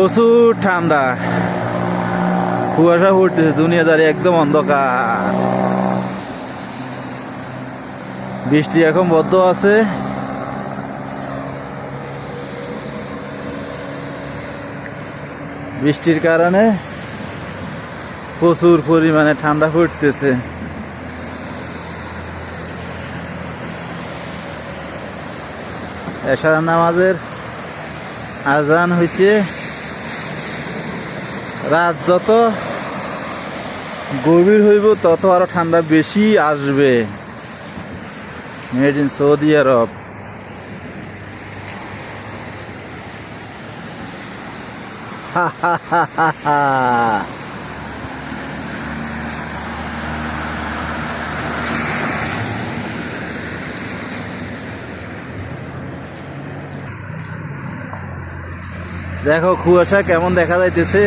প্রচুর ঠান্ডা। কুয়াশা পড়তেছে দুনিয়াদারি একদম অন্ধকার। বৃষ্টি এখন বদ্ধ আছে। বৃষ্টির কারণে প্রচুর পরিমাণে ঠান্ডা পড়তেছে। এশার নামাজের আজান হয়েছে রাত যত গভীর হইব, তত আরও ঠান্ডা বেশি আসবে। মেড ইন সৌদি আরব দেখো, কুয়াশা কেমন দেখা যাইতেছে।